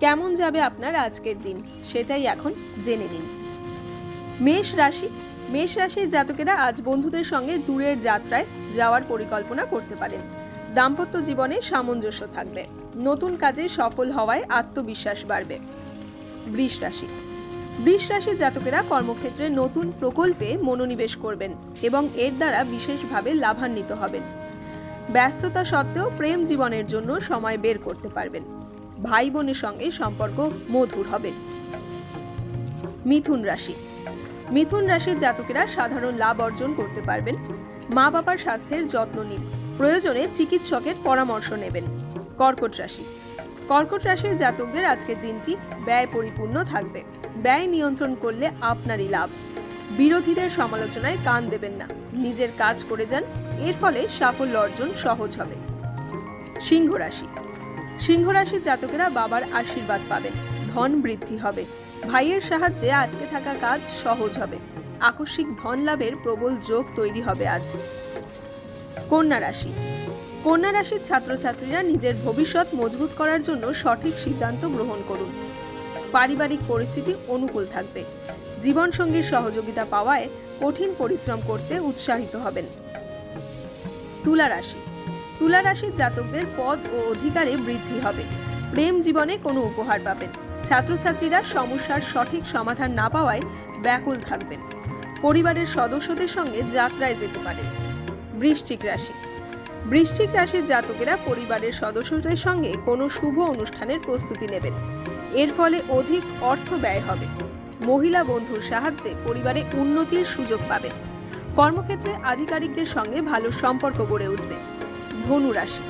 কেমন যাবে আপনার আজকের দিন সেটাই এখন জেনে নিন। মেষ রাশি, মেষ রাশির জাতকেরা আজ বন্ধুদের সঙ্গে দূরের যাত্রায় যাওয়ার পরিকল্পনা করতে পারেন। দাম্পত্য জীবনে সামঞ্জস্য থাকবে। নতুন কাজে সফল হওয়ায় আত্মবিশ্বাস বাড়বে। বৃষ রাশি, বৃষ রাশির জাতকেরা কর্মক্ষেত্রে নতুন প্রকল্পে মনোনিবেশ করবেন এবং এর দ্বারা বিশেষভাবে লাভান্বিত হবেন। ব্যস্ততা সত্ত্বেও প্রেম জীবনের জন্য সময় বের করতে পারবেন। ভাই বোনের সঙ্গে সম্পর্ক মধুর হবে। মিথুন রাশি। মিথুন রাশির জাতকেরা সাধারণ লাভ অর্জন করতে পারবেন। মা বাবার স্বাস্থ্যের যত্ন নিন। প্রয়োজনে চিকিৎসকের পরামর্শ নেবেন। কর্কট রাশি। কর্কট রাশির জাতকদের আজকের দিনটি ব্যয় পরিপূর্ণ থাকবে। ব্যয় নিয়ন্ত্রণ করলে আপনারই লাভ। বিরোধীদের সমালোচনায় কান দেবেন না। নিজের কাজ করে যান। এর ফলে সাফল্য অর্জন সহজ হবে। সিংহ রাশি। সিংহ রাশির জাতকেরা বাবার আশীর্বাদ পাবেন। ধন বৃদ্ধি হবে। ভাইয়ের সাহায্যে আটকে থাকা কাজ সহজ হবে। আকস্মিক ধন লাভের প্রবল যোগ তৈরি হবে আজ। কন্যা রাশি। কন্যা রাশির ছাত্রছাত্রীরা নিজের ভবিষ্যৎ মজবুত করার জন্য সঠিক সিদ্ধান্ত গ্রহণ করুন। পারিবারিক পরিস্থিতি অনুকূল থাকবে। জীবনসঙ্গীর সহযোগিতা পাওয়ায় কঠিন পরিশ্রম করতে উৎসাহিত হবেন। তুলা রাশি। তুলা রাশির জাতকদের পদ ও অধিকারে বৃদ্ধি হবে। প্রেম জীবনে কোনো উপহার পাবেন। ছাত্রছাত্রীরা সমস্যার সঠিক সমাধান না পাওয়ায় ব্যাকুল থাকবেন। পরিবারের সদস্যদের সঙ্গে যাত্রায় যেতে পারেন বৃশ্চিক রাশি। বৃশ্চিক রাশির জাতকেরা পরিবারের সদস্যদের সঙ্গে কোনো শুভ অনুষ্ঠানের প্রস্তুতি নেবেন। এর ফলে অধিক অর্থ ব্যয় হবে। মহিলা বন্ধুর সাহায্যে পরিবারে উন্নতির সুযোগ পাবেন। কর্মক্ষেত্রে আধিকারিকদের সঙ্গে ভালো সম্পর্ক গড়ে উঠবে। ধনু রাশি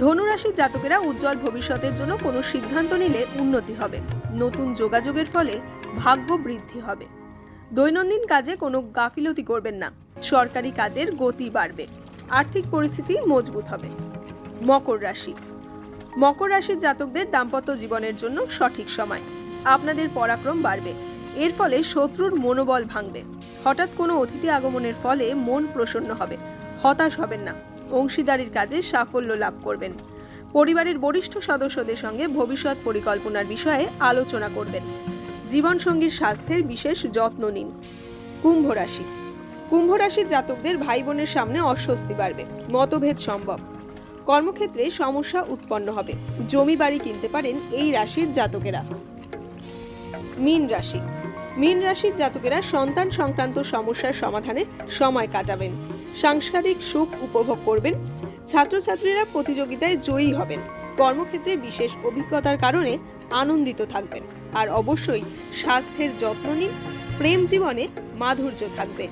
ধনু রাশির জাতকেরা উজ্জ্বল ভবিষ্যতের জন্য কোনো সিদ্ধান্ত নিলে উন্নতি হবে। নতুন যোগাযোগের ফলে ভাগ্য বৃদ্ধি হবে। দৈনন্দিন কাজে কোনো গাফিলতি করবেন না। সরকারি কাজের গতি বাড়বে। আর্থিক পরিস্থিতি মজবুত হবে। মকর রাশি। মকর রাশির জাতকদের দাম্পত্য জীবনের জন্য সঠিক সময়। আপনাদের পরাক্রম বাড়বে। এর ফলে শত্রুর মনোবল ভাঙবে। হঠাৎ কোনো অতিথি আগমনের ফলে মন প্রসন্ন হবে। হতাশ হবেন না। অংশীদারির কাজে সাফল্য লাভ করবেন। পরিবারের বরিষ্ঠ সদস্যদের সঙ্গে ভবিষ্যৎ পরিকল্পনার বিষয়ে আলোচনা করবেন। জীবনসঙ্গীর স্বাস্থ্যের বিশেষ যত্ন নিন। কুম্ভ রাশি। কুম্ভ রাশির জাতকদের ভাই বোনের সামনে অস্বস্তি বাড়বে। মতভেদ সম্ভব। কর্মক্ষেত্রে সমস্যা উৎপন্ন হবে। জমি বাড়ি কিনতে পারেন এই রাশির জাতকেরা। মীন রাশি। মীন রাশির জাতকেরা সন্তান সংক্রান্ত সমস্যার সমাধানে সময় কাটাবেন। সাংসারিক সুখ উপভোগ করবেন। ছাত্রছাত্রীরা প্রতিযোগিতায় জয়ী হবেন। কর্মক্ষেত্রে বিশেষ অভিজ্ঞতার কারণে আনন্দিত থাকবেন। আর অবশ্যই স্বাস্থ্যের যত্ন নিন, প্রেম জীবনে মাধুর্য থাকবে।